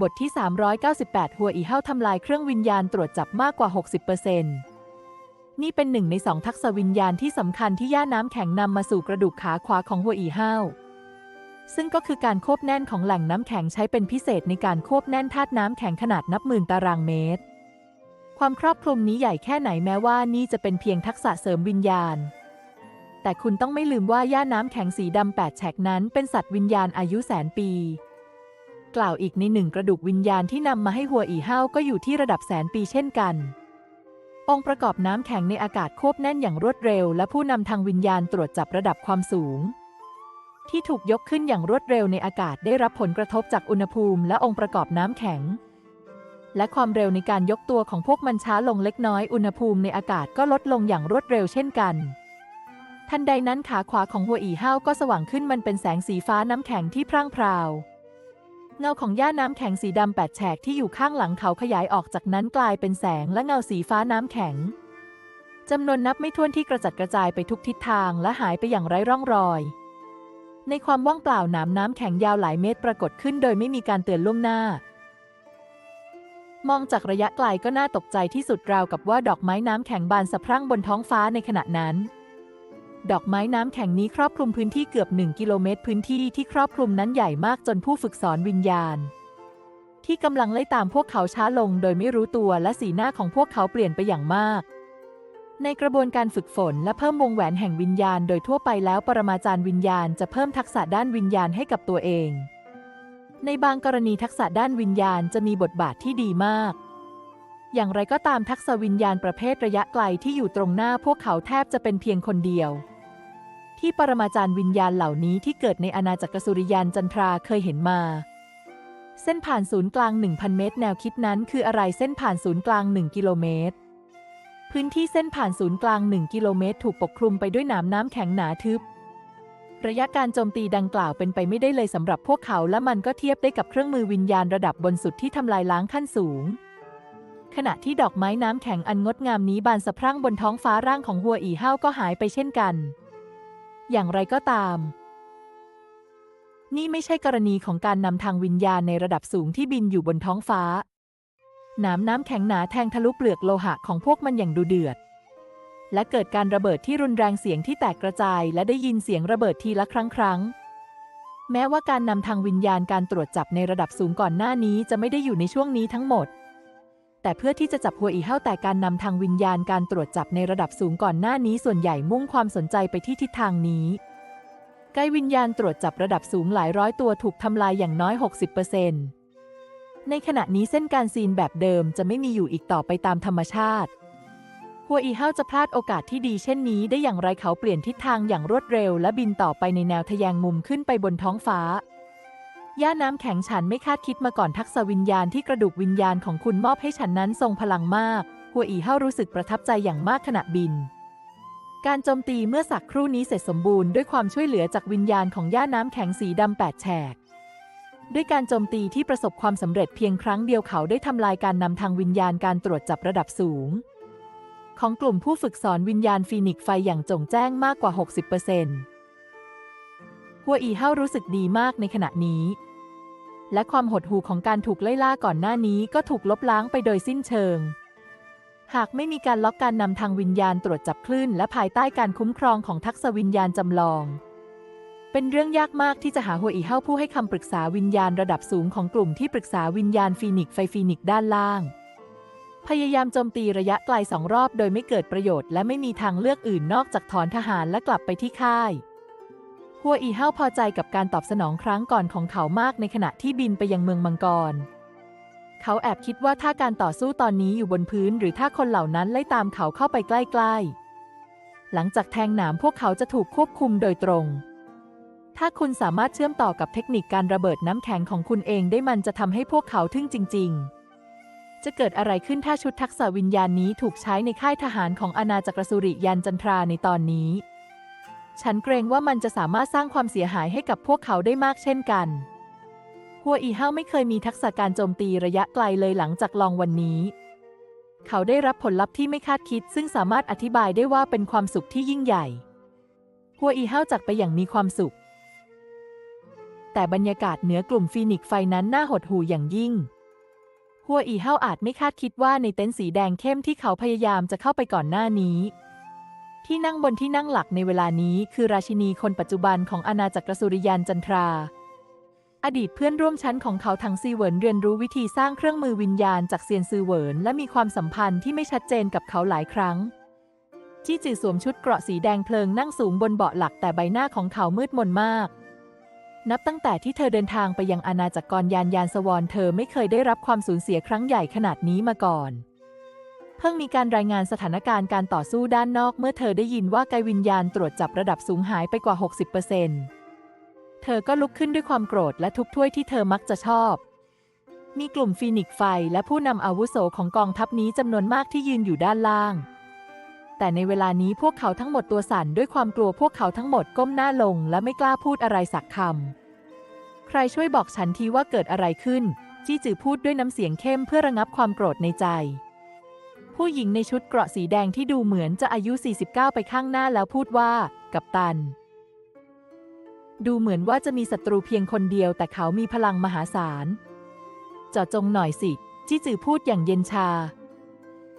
บทที่ 398 หัวอีเฮาทำลายเครื่องวิญญาณตรวจจับมากกว่า 60%นี่เป็นหนึ่งในสองทักษะวิญญาณที่สำคัญที่ย่าน้ำแข็งนำมาสู่กระดูกขาขวาของหัวอีเฮาซึ่งก็คือการควบแน่นของแหล่งน้ำแข็งใช้เป็นพิเศษในการควบแน่นธาตุน้ำแข็งขนาดนับหมื่นตารางเมตร ความครอบคลุมนี้ใหญ่แค่ไหนแม้ว่านี่จะเป็นเพียงทักษะเสริมวิญญาณ แต่คุณต้องไม่ลืมว่าย่าน้ำแข็งสีดำแปดแฉกนั้นเป็นสัตว์วิญญาณอายุแสนปี กล่าวอีกในหนึ่งกระดูกวิญญาณที่นำมาให้หัวอีเฮาวก็อยู่ที่ระดับแสนปีเช่นกัน องค์ประกอบน้ำแข็งในอากาศควบแน่นอย่างรวดเร็ว และผู้นำทางวิญญาณตรวจจับระดับความสูง ที่ถูกยกขึ้นอย่างรวดเร็วในอากาศได้รับผลกระทบจากอุณหภูมิและองค์ประกอบน้ำแข็ง และความเร็วในการยกตัวของพวกมันช้าลงเล็กน้อยอุณหภูมิในอากาศก็ลดลงอย่างรวดเร็วเช่นกันทันใดนั้นขาขวาของหัวอีเฮาวก็สว่างขึ้นมันเป็นแสงสีฟ้าน้ำแข็งที่พร่างพราว เงาของย่าน้ำแข็งสีดำแปดแฉกที่อยู่ข้างหลังเขาขยายออกจากนั้นกลายเป็นแสงและเงาสีฟ้าน้ำแข็งจำนวนนับไม่ถ้วนที่กระจัดกระจายไปทุกทิศทางและหายไปอย่างไร้ร่องรอย ในความว่างเปล่าหนามน้ำแข็งยาวหลายเมตรปรากฏขึ้นโดยไม่มีการเตือนล่วงหน้า มองจากระยะไกลก็น่าตกใจที่สุดราวกับว่าดอกไม้น้ำแข็งบานสะพรั่งบนท้องฟ้าในขณะนั้น ดอกไม้น้ำแข็งนี้ครอบคลุมพื้นที่เกือบหนึ่งกิโลเมตร พื้นที่ที่ครอบคลุมนั้นใหญ่มากจนผู้ฝึกสอนวิญญาณ ที่กำลังไล่ตามพวกเขาช้าลงโดยไม่รู้ตัวและสีหน้าของพวกเขาเปลี่ยนไปอย่างมาก ในกระบวนการฝึกฝนและเพิ่มวงแหวนแห่งวิญญาณ โดยทั่วไปแล้วปรมาจารย์วิญญาณจะเพิ่มทักษะด้านวิญญาณให้กับตัวเอง ในบางกรณีทักษะด้านวิญญาณจะมีบทบาทที่ดีมาก อย่างไรก็ตามทักษวิญญาณประเภทระยะไกลที่อยู่ตรงหน้าพวกเขาแทบจะเป็นเพียงคนเดียว ที่ปรมาจารย์วิญญาณเหล่านี้ที่เกิดในอาณาจักรสุริยันจันทราเคยเห็นมา เส้นผ่านศูนย์กลาง 1,000 เมตร แนวคิดนั้นคืออะไรเส้นผ่านศูนย์กลาง 1 กิโลเมตร พื้นที่เส้นผ่านศูนย์กลาง 1 กิโลเมตร ถูกปกคลุมไปด้วยหนามน้ำแข็งหนาทึบระยะการโจมตีดังกล่าวเป็นไปไม่ได้เลยสำหรับพวกเขาและมันก็เทียบได้กับเครื่องมือวิญญาณระดับบนสุดที่ทำลายล้างขั้นสูง ขณะที่ดอกไม้น้ำแข็งอันงดงามนี้บานสะพรั่งบนท้องฟ้าร่างของหัวอีเฮาก็หายไปเช่นกัน อย่างไรก็ตาม นี่ไม่ใช่กรณีของการนำทางวิญญาณในระดับสูงที่บินอยู่บนท้องฟ้าหนามน้ำแข็งหนาแทงทะลุเปลือกโลหะของพวกมันอย่างดูเดือด และเกิดการระเบิดที่รุนแรงเสียงที่แตกกระจาย และได้ยินเสียงระเบิดทีละครั้งครั้งแม้ว่าการนำทางวิญญาณการตรวจจับในระดับสูงก่อนหน้านี้จะไม่ได้อยู่ในช่วงนี้ทั้งหมด แต่เพื่อที่จะจับหัวอีเฮาแต่การนำทางวิญญาณการตรวจจับในระดับสูงก่อนหน้านี้ส่วนใหญ่มุ่งความสนใจไปที่ทิศทางนี้ใกล้วิญญาณตรวจจับระดับสูงหลายร้อยตัวถูกทำลายอย่างน้อย 60%ในขณะนี้เส้นการซีนแบบเดิมจะไม่มีอยู่อีกต่อไปตามธรรมชาติหัวอีเฮาจะพลาดโอกาสที่ดีเช่นนี้ได้อย่างไรเขาเปลี่ยนทิศทางอย่างรวดเร็วและบินต่อไปในแนวทะแยงมุมขึ้นไปบนท้องฟ้า ย่าน้ำแข็งฉันไม่คาดคิดมาก่อนทักษะวิญญาณที่กระดูกวิญญาณของคุณมอบให้ฉันนั้นทรงพลังมาก หัวอีเฮารู้สึกประทับใจอย่างมากขณะบิน การโจมตีเมื่อสักครู่นี้เสร็จสมบูรณ์ด้วยความช่วยเหลือจากวิญญาณของย่าน้ำแข็งสีดำแปดแฉก ด้วยการโจมตีที่ประสบความสำเร็จเพียงครั้งเดียวเขาได้ทำลายการนำทางวิญญาณการตรวจจับระดับสูง ของกลุ่มผู้ฝึกสอนวิญญาณฟีนิกไฟอย่างจงแจ้งมากกว่า 60%หัวอีเฮารู้สึกดีมากในขณะนี้ และความหดหู่ของการถูกไล่ล่าก่อนหน้านี้ก็ถูกลบล้างไปโดยสิ้นเชิง หากไม่มีการล็อกการนำทางวิญญาณตรวจจับคลื่น และภายใต้การคุ้มครองของทักษะวิญญาณจำลอง เป็นเรื่องยากมากที่จะหาหัวอีเฮาผู้ให้คำปรึกษาวิญญาณระดับสูงของกลุ่มที่ปรึกษาวิญญาณฟีนิกซ์ไฟฟีนิกด้านล่าง พยายามโจมตีระยะไกลสองรอบโดยไม่เกิดประโยชน์และไม่มีทางเลือกอื่นนอกจากถอนทหารและกลับไปที่ค่าย หัวอีเฮาพอใจกับการตอบสนองครั้งก่อนของเขามากในขณะที่บินไปยังเมืองมังกร เขาแอบคิดว่าถ้าการต่อสู้ตอนนี้อยู่บนพื้น หรือถ้าคนเหล่านั้นไล่ตามเขาเข้าไปใกล้ๆ หลังจากแทงหนามพวกเขาจะถูกควบคุมโดยตรง ถ้าคุณสามารถเชื่อมต่อกับเทคนิคการระเบิดน้ำแข็งของคุณเองได้มันจะทำให้พวกเขาทึ่งจริง ๆจะเกิดอะไรขึ้นถ้าชุดทักษะวิญญาณนี้ถูกใช้ในค่ายทหารของอาณาจักรสุริยันจันทราในตอนนี้ ฉันเกรงว่ามันจะสามารถสร้างความเสียหายให้กับพวกเขาได้มากเช่นกัน หัวอีเฮาไม่เคยมีทักษะการโจมตีระยะไกลเลยหลังจากลองวันนี้ เขาได้รับผลลัพธ์ที่ไม่คาดคิด ซึ่งสามารถอธิบายได้ว่าเป็นความสุขที่ยิ่งใหญ่ หัวอีเฮาจากไปอย่างมีความสุข แต่บรรยากาศเหนือกลุ่มฟีนิกไฟนั้นน่าหดหู่อย่างยิ่งหัวอีเฮาอาจไม่คาดคิดว่าในเต็นท์สีแดงเข้มที่เขาพยายามจะเข้าไปก่อนหน้านี้ ที่นั่งบนที่นั่งหลักในเวลานี้คือราชินีคนปัจจุบันของอาณาจักรสุริยันจันทรา อดีตเพื่อนร่วมชั้นของเขาทั้งซีเวินเรียนรู้วิธีสร้างเครื่องมือวิญญาณจากเซียนซือเวินและมีความสัมพันธ์ที่ไม่ชัดเจนกับเขาหลายครั้ง จี้จือสวมชุดเกราะสีแดงเพลิงนั่งสูงบนเบาะหลักแต่ใบหน้าของเขามืดมนมาก นับตั้งแต่ที่เธอเดินทางไปยังอาณาจักรกรยานยานสวรเธอไม่เคยได้รับความสูญเสียครั้งใหญ่ขนาดนี้มาก่อน เพิ่งมีการรายงานสถานการณ์การต่อสู้ด้านนอกเมื่อเธอได้ยินว่าไกวิญญาณตรวจจับระดับสูงหายไปกว่า 60%เธอก็ลุกขึ้นด้วยความโกรธและทุกถ้วยที่เธอมักจะชอบ มีกลุ่มฟีนิกซ์ไฟและผู้นำอาวุโสของกองทัพนี้จำนวนมากที่ยืนอยู่ด้านล่าง แต่ในเวลานี้พวกเขาทั้งหมดตัวสั่นด้วยความกลัวพวกเขาทั้งหมดก้มหน้าลงและไม่กล้าพูดอะไรสักคำ ใครช่วยบอกฉันทีว่าเกิดอะไรขึ้น จี้จือพูดด้วยน้ำเสียงเข้มเพื่อระงับความโกรธในใจ ผู้หญิงในชุดเกราะสีแดงที่ดูเหมือนจะอายุ 49 ไปข้างหน้าแล้วพูดว่า กัปตัน ดูเหมือนว่าจะมีศัตรูเพียงคนเดียว แต่เขามีพลังมหาศาลเจาะจงหน่อยสิจี้จือพูดอย่างเย็นชา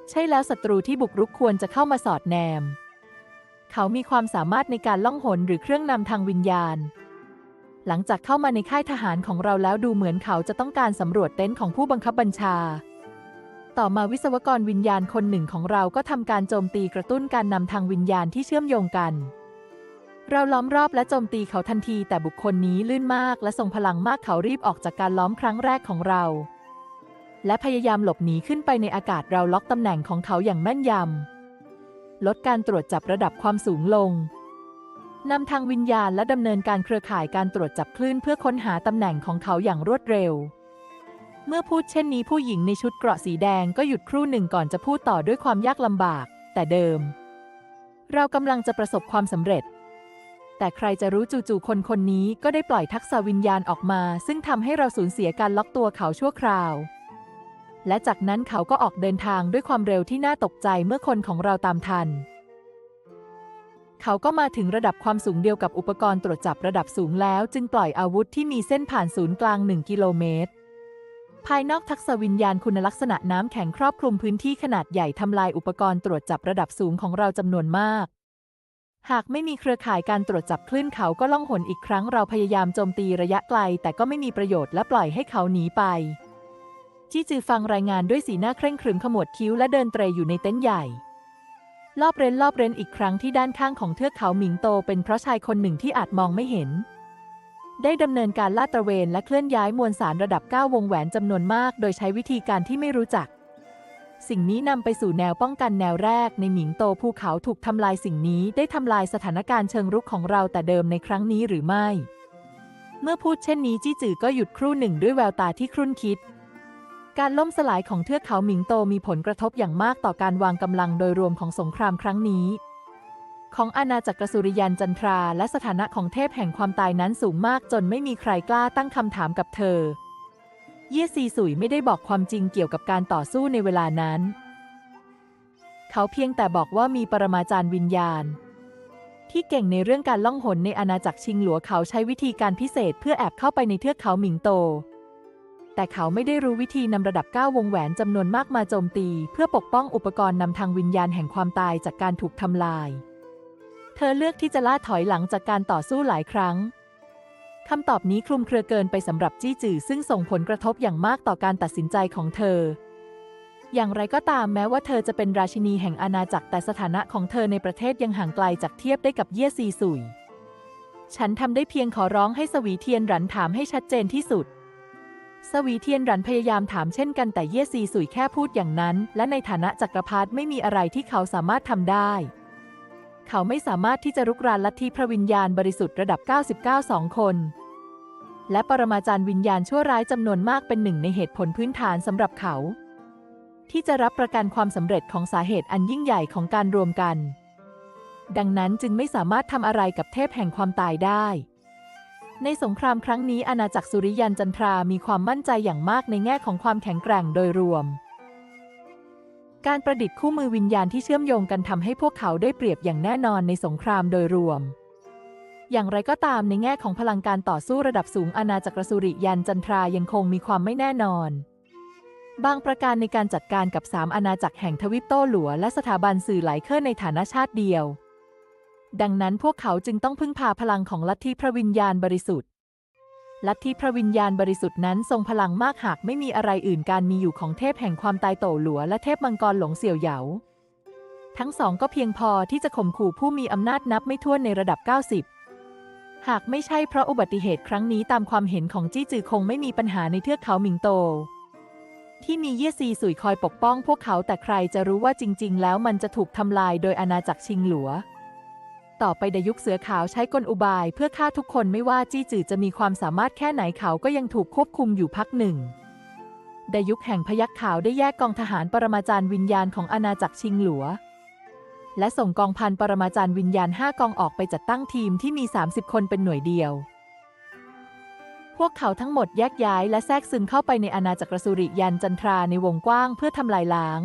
ใช่แล้วศัตรูที่บุกรุกควรจะเข้ามาสอดแนม เขามีความสามารถในการล่องหนหรือเครื่องนำทางวิญญาณ หลังจากเข้ามาในค่ายทหารของเราแล้วดูเหมือนเขาจะต้องการสำรวจเต็นท์ของผู้บังคับบัญชา ต่อมาวิศวกรวิญญาณคนหนึ่งของเราก็ทำการโจมตีกระตุ้นการนำทางวิญญาณที่เชื่อมโยงกัน เราล้อมรอบและโจมตีเขาทันที แต่บุคคลนี้ลื่นมากและทรงพลังมากเขารีบออกจากการล้อมครั้งแรกของเรา และพยายามหลบหนีขึ้นไปในอากาศเราล็อกตำแหน่งของเขาอย่างแม่นยำ ลดการตรวจจับระดับความสูงลงนำทางวิญญาณและดำเนินการเครือข่ายการตรวจจับคลื่นเพื่อค้นหาตำแหน่งของเขาอย่างรวดเร็ว เมื่อพูดเช่นนี้ผู้หญิงในชุดเกราะสีแดงก็หยุดครู่หนึ่งก่อนจะพูดต่อด้วยความยากลำบาก แต่เดิม เรากำลังจะประสบความสำเร็จ แต่ใครจะรู้จู่ๆคนคนนี้ก็ได้ปล่อยทักษะวิญญาณออกมา ซึ่งทำให้เราสูญเสียการล็อกตัวเขาชั่วคราว และจากนั้นเขาก็ออกเดินทางด้วยความเร็วที่น่าตกใจเมื่อคนของเราตามทัน เขาก็มาถึงระดับความสูงเดียวกับอุปกรณ์ตรวจจับระดับสูงแล้ว จึงปล่อยอาวุธที่มีเส้นผ่านศูนย์กลาง 1 กิโลเมตร ภายนอกทักษะวิญญาณคุณลักษณะน้ำแข็งครอบคลุมพื้นที่ขนาดใหญ่ทำลายอุปกรณ์ตรวจจับระดับสูงของเราจำนวนมาก หากไม่มีเครือข่ายการตรวจจับคลื่นเขาก็ล่องหนอีกครั้งเราพยายามโจมตีระยะไกล แต่ก็ไม่มีประโยชน์และปล่อยให้เขาหนีไป จี้จือฟังรายงานด้วยสีหน้าเคร่งครึมขมวดคิ้วและเดินเตรอยู่ในเต็นท์ใหญ่ รอบเร้นรอบเร้นอีกครั้งที่ด้านข้างของเทือกเขาหมิงโตเป็นเพราะชายคนหนึ่งที่อาจมองไม่เห็น ได้ดำเนินการลาดตระเวนและเคลื่อนย้ายมวลสารระดับ 9 วงแหวนจำนวนมาก โดยใช้วิธีการที่ไม่รู้จัก สิ่งนี้นำไปสู่แนวป้องกันแนวแรก ในหมิงโตภูเขาถูกทำลายสิ่งนี้ได้ทำลายสถานการณ์เชิงรุกของเราแต่เดิมในครั้งนี้หรือไม่ เมื่อพูดเช่นนี้จี้จือก็หยุดครู่หนึ่งด้วยแววตาที่ครุ่นคิด การล่มสลายของเทือกเขาหมิงโตมีผลกระทบอย่างมากต่อการวางกำลังโดยรวมของสงครามครั้งนี้ ของอาณาจักรสุริยันจันทราและสถานะของเทพแห่งความตายนั้นสูงมากจนไม่มีใครกล้าตั้งคำถามกับเธอ เย่ซีสุยไม่ได้บอกความจริงเกี่ยวกับการต่อสู้ในเวลานั้น เขาเพียงแต่บอกว่ามีปรมาจารย์วิญญาณ ที่เก่งในเรื่องการล่องหนในอาณาจักรชิงหลัวเขาใช้วิธีการพิเศษเพื่อแอบเข้าไปในเทือกเขาหมิงโต แต่เขาไม่ได้รู้วิธีนำระดับ 9 วงแหวนจำนวนมากมาโจมตี เพื่อปกป้องอุปกรณ์นำทางวิญญาณแห่งความตายจากการถูกทำลาย เธอเลือกที่จะล่าถอยหลังจากการต่อสู้หลายครั้งคำตอบนี้คลุมเครือเกินไปสำหรับจี้จือซึ่งส่งผลกระทบอย่างมากต่อการตัดสินใจของเธอ อย่างไรก็ตามแม้ว่าเธอจะเป็นราชินีแห่งอาณาจักรแต่สถานะของเธอในประเทศยังห่างไกลจากเทียบได้กับเย่ซีสุย ฉันทำได้เพียงขอร้องให้สวีเทียนหรันถามให้ชัดเจนที่สุด สวีเทียนหรันพยายามถามเช่นกันแต่เย่ซีสุยแค่พูดอย่างนั้น และในฐานะจักรพรรดิไม่มีอะไรที่เขาสามารถทำได้ เขาไม่สามารถที่จะรุกรานลัทธิพระวิญญาณบริสุทธิ์ระดับ 99สองคน และปรมาจารย์วิญญาณชั่วร้ายจำนวนมากเป็นหนึ่งในเหตุผลพื้นฐานสำหรับเขา ที่จะรับประกันความสำเร็จของสาเหตุอันยิ่งใหญ่ของการรวมกัน ดังนั้นจึงไม่สามารถทำอะไรกับเทพแห่งความตายได้ ในสงครามครั้งนี้อาณาจักรสุริยันจันทรามีความมั่นใจอย่างมากในแง่ของความแข็งแกร่งโดยรวม การประดิษฐ์คู่มือวิญญาณที่เชื่อมโยงกันทำให้พวกเขาได้เปรียบอย่างแน่นอนในสงครามโดยรวม อย่างไรก็ตามในแง่ของพลังการต่อสู้ระดับสูงอาณาจักรสุริยันจันทรายังคงมีความไม่แน่นอน บางประการในการจัดการกับสามอาณาจักรแห่งทวิปโต้หลัวและสถาบันสื่อหลายเครือในฐานะชาติเดียว ดังนั้นพวกเขาจึงต้องพึ่งพาพลังของลัทธิพระวิญญาณบริสุทธิ์ ลัทธิพระวิญญาณบริสุทธิ์นั้นทรงพลังมากหากไม่มีอะไรอื่นการมีอยู่ของเทพแห่งความตายโตหลัวและเทพมังกรหลงเสี่ยวเหยา ทั้งสองก็เพียงพอที่จะข่มขู่ผู้มีอำนาจนับไม่ถ้วนในระดับ 90 หากไม่ใช่เพราะอุบัติเหตุครั้งนี้ตามความเห็นของจี้จือคงไม่มีปัญหาในเทือกเขาหมิงโต ที่มีเย่ซีสุยคอยปกป้องพวกเขาแต่ใครจะรู้ว่าจริง ๆ แล้วมันจะถูกทำลายโดยอาณาจักรชิงหลัว ต่อไปดยุคเสือขาวใช้กลอุบายเพื่อฆ่าทุกคนไม่ว่าจี้จือจะมีความสามารถแค่ไหนเขาก็ยังถูกควบคุมอยู่พักหนึ่งดยุคแห่งพยัคฆ์ขาวได้แยกกองทหารปรมาจารย์วิญญาณของอาณาจักรชิงหลัว และส่งกองพันปรมาจารย์วิญญาณ 5 กองออกไปจัดตั้งทีมที่มี 30 คนเป็นหน่วยเดียว พวกเขาทั้งหมดแยกย้ายและแทรกซึมเข้าไปในอาณาจักรสุริยันจันทราในวงกว้างเพื่อทำลายล้าง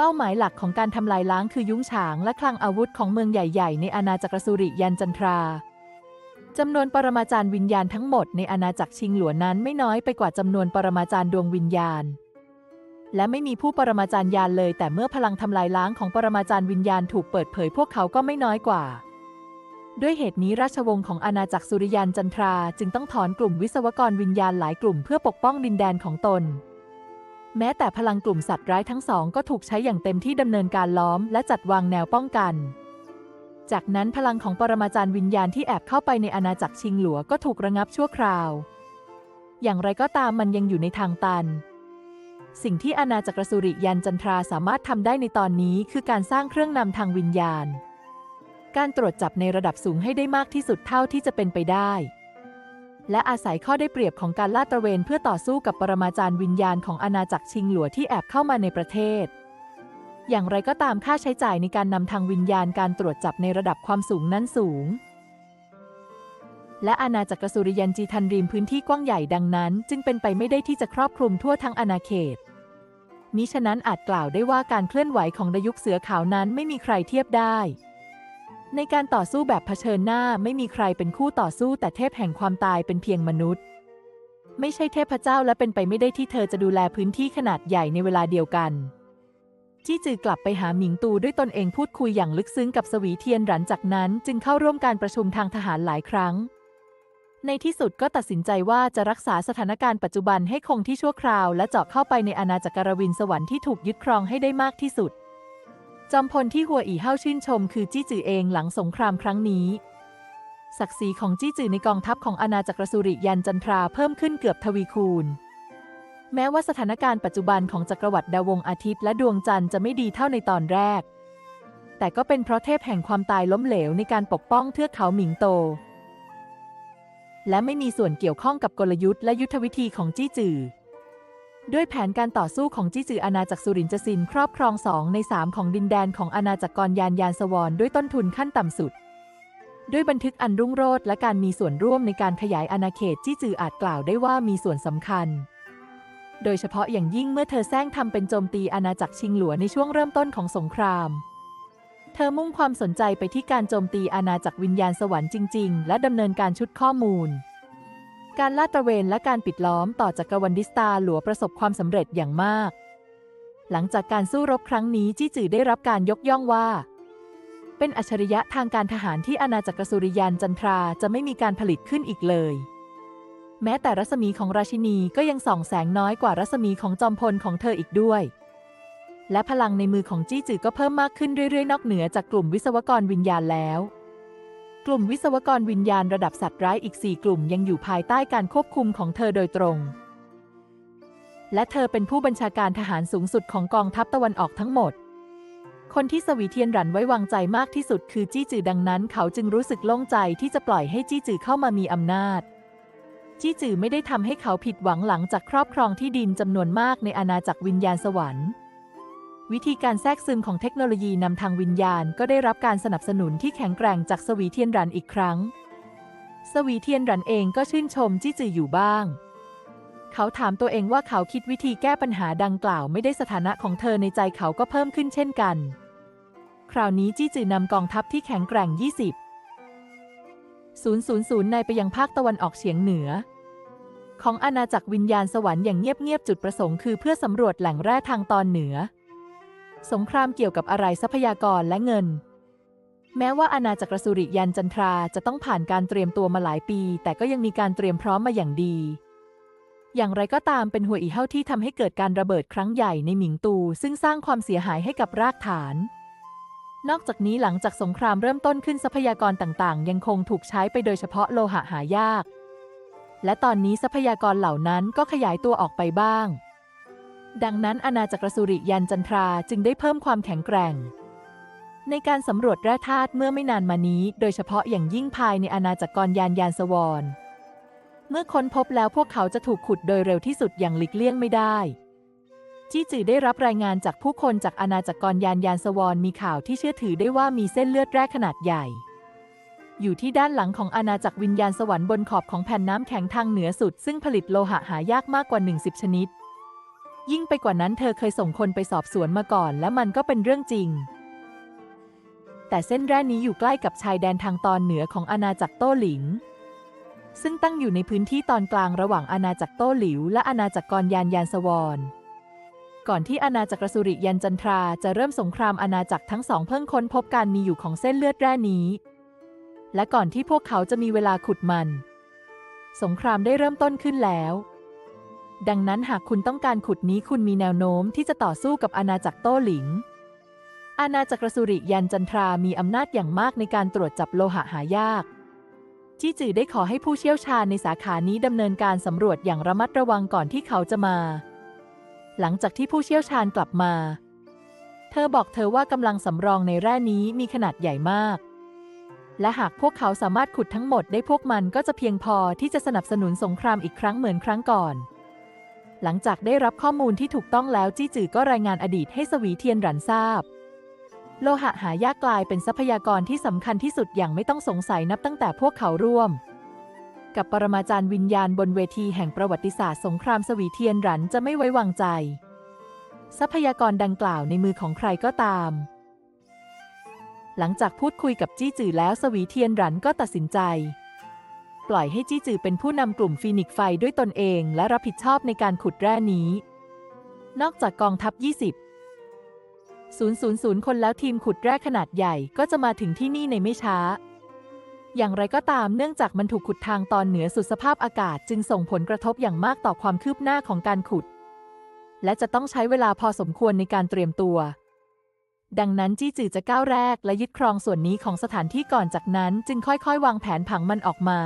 เป้าหมายหลักของการทำลายล้างคือยุ้งฉางและคลังอาวุธของเมืองใหญ่ๆ ในอาณาจักรสุริยันจันทราจำนวนปรมาจารย์วิญญาณทั้งหมดในอาณาจักรชิงหลวนั้นไม่น้อยไปกว่าจำนวนปรมาจารย์ดวงวิญญาณ และไม่มีผู้ปรมาจารย์ยานเลย แต่เมื่อพลังทำลายล้างของปรมาจารย์วิญญาณถูกเปิดเผยพวกเขาก็ไม่น้อยกว่า ด้วยเหตุนี้ราชวงศ์ของอาณาจักรสุริยันจันทราจึงต้องถอนกลุ่มวิศวกรวิญญาณหลายกลุ่มเพื่อปกป้องดินแดนของตน แม้แต่พลังกลุ่มสัตว์ร้ายทั้งสองก็ถูกใช้อย่างเต็มที่ดำเนินการล้อมและจัดวางแนวป้องกัน จากนั้นพลังของปรมาจารย์วิญญาณที่แอบเข้าไปในอาณาจักรชิงหลัวก็ถูกระงับชั่วคราว อย่างไรก็ตามมันยังอยู่ในทางตัน สิ่งที่อาณาจักรสุริยันจันทราสามารถทำได้ในตอนนี้คือการสร้างเครื่องนำทางวิญญาณ การตรวจจับในระดับสูงให้ได้มากที่สุดเท่าที่จะเป็นไปได้ และอาศัยข้อได้เปรียบของการลาดตระเวนเพื่อต่อสู้กับปรมาจารย์วิญญาณของอาณาจักรชิงหลัวที่แอบเข้ามาในประเทศ อย่างไรก็ตามค่าใช้จ่ายในการนำทางวิญญาณการตรวจจับในระดับความสูงนั้นสูง และอาณาจักรสุริยันจีทันริมพื้นที่กว้างใหญ่ดังนั้น จึงเป็นไปไม่ได้ที่จะครอบคลุมทั่วทั้งอาณาเขตมิฉะนั้นอาจกล่าวได้ว่าการเคลื่อนไหวของดยุคเสือขาวนั้นไม่มีใครเทียบได้ ในการต่อสู้แบบเผชิญหน้าไม่มีใครเป็นคู่ต่อสู้ แต่เทพแห่งความตายเป็นเพียงมนุษย์ ไม่ใช่เทพเจ้าและเป็นไปไม่ได้ที่เธอจะดูแลพื้นที่ขนาดใหญ่ในเวลาเดียวกัน จี้จือกลับไปหาหมิงตูด้วยตนเองพูดคุยอย่างลึกซึ้งกับสวีเทียนหลันจากนั้นจึงเข้าร่วมการประชุมทางทหารหลายครั้ง ในที่สุดก็ตัดสินใจว่าจะรักษาสถานการณ์ปัจจุบันให้คงที่ชั่วคราว และเจาะเข้าไปในอาณาจักรวินสวรรค์ที่ถูกยึดครองให้ได้มากที่สุด จอมพลที่หัวอีเฮาชื่นชมคือจี้จือเองหลังสงครามครั้งนี้ ศักดิ์ศรีของจี้จือในกองทัพของอาณาจักรสุริยันจันทราเพิ่มขึ้นเกือบทวีคูณ แม้ว่าสถานการณ์ปัจจุบันของจักรวรรดิดาวงอาทิตย์และดวงจันทร์จะไม่ดีเท่าในตอนแรก แต่ก็เป็นเพราะเทพแห่งความตายล้มเหลวในการปกป้องเทือกเขาหมิงโต และไม่มีส่วนเกี่ยวข้องกับกลยุทธ์และยุทธวิธีของจี้จือ ด้วยแผนการต่อสู้ของจี้จืออาณาจักรสุรินทร์ซินครอบครองสองในสามของดินแดนของอาณาจักรกรยานยานสวรด้วยต้นทุนขั้นต่ำสุด ด้วยบันทึกอันรุ่งโรจน์และการมีส่วนร่วมในการขยายอาณาเขตจี้จืออาจกล่าวได้ว่ามีส่วนสำคัญ โดยเฉพาะอย่างยิ่งเมื่อเธอแซงทำเป็นโจมตีอาณาจักรชิงหลัวในช่วงเริ่มต้นของสงคราม เธอมุ่งความสนใจไปที่การโจมตีอาณาจักรวิญญาณสวรรค์จริง ๆ และดำเนินการชุดข้อมูล การลาดตระเวนและการปิดล้อมต่อจักรวรรดิสตาหลัวประสบความสำเร็จอย่างมาก หลังจากการสู้รบครั้งนี้จี้จือได้รับการยกย่องว่า เป็นอัจฉริยะทางการทหารที่อาณาจักรสุริยันจันทราจะไม่มีการผลิตขึ้นอีกเลย แม้แต่รัศมีของราชินีก็ยังส่องแสงน้อยกว่ารัศมีของจอมพลของเธออีกด้วย และพลังในมือของจี้จือก็เพิ่มมากขึ้นเรื่อยๆ นอกเหนือจากกลุ่มวิศวกรวิญญาณแล้ว กลุ่มวิศวกรวิญญาณระดับสัตว์ร้ายอีก 4 กลุ่มยังอยู่ภายใต้การควบคุมของเธอโดยตรง และเธอเป็นผู้บัญชาการทหารสูงสุดของกองทัพตะวันออกทั้งหมด คนที่สวีเทียนรันไว้วางใจมากที่สุดคือจี้จือดังนั้น เขาจึงรู้สึกโล่งใจที่จะปล่อยให้จี้จือเข้ามามีอำนาจ จี้จือไม่ได้ทำให้เขาผิดหวังหลังจากครอบครองที่ดินจำนวนมากในอาณาจักรวิญญาณสวรรค์ วิธีการแทรกซึมของเทคโนโลยีนำทางวิญญาณก็ได้รับการสนับสนุนที่แข็งแกร่งจากสวีเทียนรันอีกครั้ง สวีเทียนรันเองก็ชื่นชมจี้จืออยู่บ้าง เขาถามตัวเองว่าเขาคิดวิธีแก้ปัญหาดังกล่าวไม่ได้สถานะของเธอในใจเขาก็เพิ่มขึ้นเช่นกัน คราวนี้จี้จือนำกองทัพที่แข็งแกร่ง 20 000ในไปยังภาคตะวันออกเฉียงเหนือ ของอาณาจักรวิญญาณสวรรค์อย่างเงียบๆจุดประสงค์คือเพื่อสำรวจแหล่งแร่ทางตอนเหนือ สงครามเกี่ยวกับอะไรทรัพยากรและเงิน แม้ว่าอาณาจักรสุริยันจันทราจะต้องผ่านการเตรียมตัวมาหลายปี แต่ก็ยังมีการเตรียมพร้อมมาอย่างดี อย่างไรก็ตามเป็นหัวอีเห่าที่ทำให้เกิดการระเบิดครั้งใหญ่ในหมิงตู ซึ่งสร้างความเสียหายให้กับรากฐาน นอกจากนี้หลังจากสงครามเริ่มต้นขึ้นทรัพยากรต่างๆ ยังคงถูกใช้ไปโดยเฉพาะโลหะหายาก และตอนนี้ทรัพยากรเหล่านั้นก็ขยายตัวออกไปบ้าง ดังนั้นอาณาจักรสุริยันจันทราจึงได้เพิ่มความแข็งแกร่ง ในการสำรวจแร่ธาตุเมื่อไม่นานมานี้ โดยเฉพาะอย่างยิ่งภายในอาณาจักรกรยานยานสวรเมื่อค้นพบแล้วพวกเขาจะถูกขุดโดยเร็วที่สุดอย่างหลีกเลี่ยงไม่ได้จี้จือได้รับรายงานจากผู้คนจากอาณาจักรกรยานยานสวรมีข่าวที่เชื่อถือได้ว่ามีเส้นเลือดแร่ขนาดใหญ่ อยู่ที่ด้านหลังของอาณาจักรวิญญาณสวรรค์บนขอบของแผ่นน้ำแข็งทางเหนือสุด ซึ่งผลิตโลหะหายากมากกว่า 10 ชนิด ยิ่งไปกว่านั้นเธอเคยส่งคนไปสอบสวนมาก่อน และมันก็เป็นเรื่องจริง แต่เส้นแร่นี้อยู่ใกล้กับชายแดนทางตอนเหนือของอาณาจักรโต้หลิง ซึ่งตั้งอยู่ในพื้นที่ตอนกลางระหว่างอาณาจักรโต้หลิว และอาณาจักรกรยานยานสวรก่อนที่อาณาจักรสุริยันจันทราจะเริ่มสงครามอาณาจักรทั้งสองเพิ่งค้นพบการมีอยู่ของเส้นเลือดแร่นี้ และก่อนที่พวกเขาจะมีเวลาขุดมัน สงครามได้เริ่มต้นขึ้นแล้ว ดังนั้นหากคุณต้องการขุดนี้คุณมีแนวโน้มที่จะต่อสู้กับอาณาจักรโต้หลิง อาณาจักรสุริยันจันทรามีอำนาจอย่างมากในการตรวจจับโลหะหายาก จี้จือได้ขอให้ผู้เชี่ยวชาญในสาขานี้ดำเนินการสำรวจอย่างระมัดระวังก่อนที่เขาจะมา หลังจากที่ผู้เชี่ยวชาญกลับมา เธอบอกเธอว่ากำลังสำรองในแร่นี้มีขนาดใหญ่มากและหากพวกเขาสามารถขุดทั้งหมดได้พวกมันก็จะเพียงพอที่จะสนับสนุนสงครามอีกครั้งเหมือนครั้งก่อน หลังจากได้รับข้อมูลที่ถูกต้องแล้วจี้จือก็รายงานอดีตให้สวีเทียนหรันทราบ โลหะหายากกลายเป็นทรัพยากรที่สำคัญที่สุดอย่างไม่ต้องสงสัยนับตั้งแต่พวกเขาร่วม กับปรมาจารย์วิญญาณบนเวทีแห่งประวัติศาสตร์สงครามสวีเทียนหรันจะไม่ไว้วางใจ ทรัพยากรดังกล่าวในมือของใครก็ตาม หลังจากพูดคุยกับจี้จือแล้วสวีเทียนหรันก็ตัดสินใจ ปล่อยให้จี้จือเป็นผู้นำกลุ่มฟีนิกซ์ไฟด้วยตนเองและรับผิดชอบในการขุดแร่นี้ นอกจากกองทัพ 20 000 คนแล้วทีมขุดแร่ขนาดใหญ่ก็จะมาถึงที่นี่ในไม่ช้า อย่างไรก็ตามเนื่องจากมันถูกขุดทางตอนเหนือสุดสภาพอากาศจึงส่งผลกระทบอย่างมากต่อความคืบหน้าของการขุด และจะต้องใช้เวลาพอสมควรในการเตรียมตัว ดังนั้นจี้จือจะก้าวแรกและยึดครองส่วนนี้ของสถานที่ก่อนจากนั้น จึงค่อยๆ วางแผนผังมันออกมา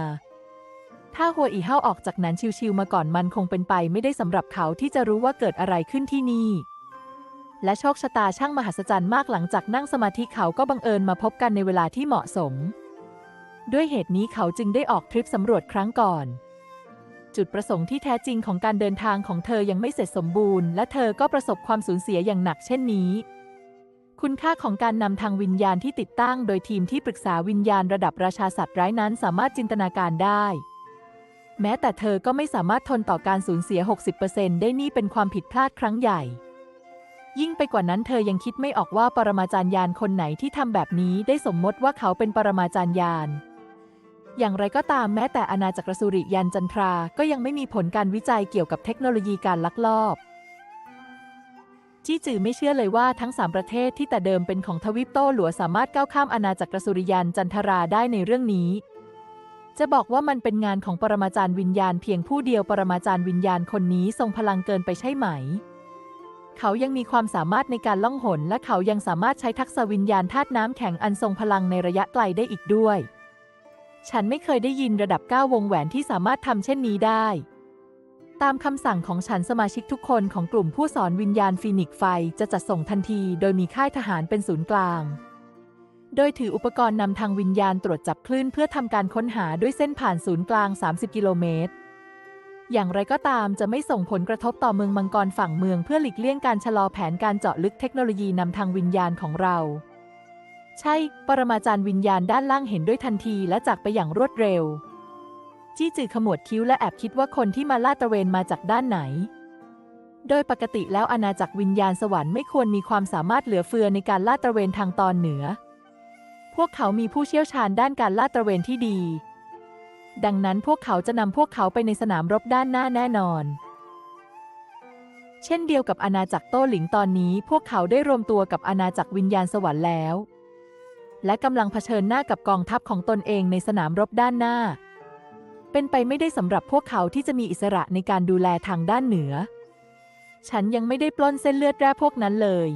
ถ้าหัวอีเห้าออกจากนั้นชิวๆมาก่อนมันคงเป็นไปไม่ได้สำหรับเขาที่จะรู้ว่าเกิดอะไรขึ้นที่นี่ และโชคชะตาช่างมหัศจรรย์มากหลังจากนั่งสมาธิเขาก็บังเอิญมาพบกันในเวลาที่เหมาะสม ด้วยเหตุนี้เขาจึงได้ออกทริปสำรวจครั้งก่อน จุดประสงค์ที่แท้จริงของการเดินทางของเธอยังไม่เสร็จสมบูรณ์ และเธอก็ประสบความสูญเสียอย่างหนักเช่นนี้คุณค่าของการนำทางวิญญาณที่ติดตั้ง โดยทีมที่ปรึกษาวิญญาณระดับราชาสัตว์ร้ายนั้นสามารถจินตนาการได้ แม้แต่เธอก็ไม่สามารถทนต่อการสูญเสีย 60%ได้นี่เป็นความผิดพลาดครั้งใหญ่ ยิ่งไปกว่านั้นเธอยังคิดไม่ออกว่าปรมาจารย์ยานคนไหนที่ทำแบบนี้ได้สมมติว่าเขาเป็นปรมาจารย์ยานอย่างไรก็ตามแม้แต่อาณาจักรสุริยันจันทราก็ยังไม่มีผลการวิจัยเกี่ยวกับเทคโนโลยีการลักลอบ จี้จือไม่เชื่อเลยว่าทั้งสามประเทศที่แต่เดิมเป็นของทวิปโต้หลัวสามารถก้าวข้ามอาณาจักรสุริยันจันทราได้ในเรื่องนี้ จะบอกว่ามันเป็นงานของปรมาจารย์วิญญาณเพียงผู้เดียวปรมาจารย์วิญญาณคนนี้ทรงพลังเกินไปใช่ไหม เขายังมีความสามารถในการล่องหน และเขายังสามารถใช้ทักษะวิญญาณธาตุน้ำแข็งอันทรงพลังในระยะไกลได้อีกด้วย ฉันไม่เคยได้ยินระดับ 9 วงแหวนที่สามารถทำเช่นนี้ได้ ตามคำสั่งของฉันสมาชิกทุกคนของกลุ่มผู้สอนวิญญาณฟีนิกซ์ไฟจะจัดส่งทันที โดยมีค่ายทหารเป็นศูนย์กลาง โดยถืออุปกรณ์นำทางวิญญาณตรวจจับคลื่นเพื่อทำการค้นหาด้วยเส้นผ่านศูนย์กลาง 30 กิโลเมตร อย่างไรก็ตามจะไม่ส่งผลกระทบต่อเมืองมังกรฝั่งเมืองเพื่อหลีกเลี่ยงการชะลอแผนการเจาะลึกเทคโนโลยีนำทางวิญญาณของเรา ใช่ ปรมาจารย์วิญญาณด้านล่างเห็นด้วยทันทีและจากไปอย่างรวดเร็ว จี้จือขมวดคิ้วและแอบคิดว่าคนที่มาลาดตระเวนมาจากด้านไหนโดยปกติแล้วอาณาจักรวิญญาณสวรรค์ไม่ควรมีความสามารถเหลือเฟือในการลาดตระเวนทางตอนเหนือ พวกเขามีผู้เชี่ยวชาญด้านการลาดตระเวนที่ดี ดังนั้นพวกเขาจะนำพวกเขาไปในสนามรบด้านหน้าแน่นอน เช่นเดียวกับอาณาจักรโต้หลิงตอนนี้พวกเขาได้รวมตัวกับอาณาจักรวิญญาณสวรรค์แล้ว และกำลังเผชิญหน้ากับกองทัพของตนเองในสนามรบด้านหน้า เป็นไปไม่ได้สำหรับพวกเขาที่จะมีอิสระในการดูแลทางด้านเหนือ ฉันยังไม่ได้ปล้นเส้นเลือดแร่พวกนั้นเลย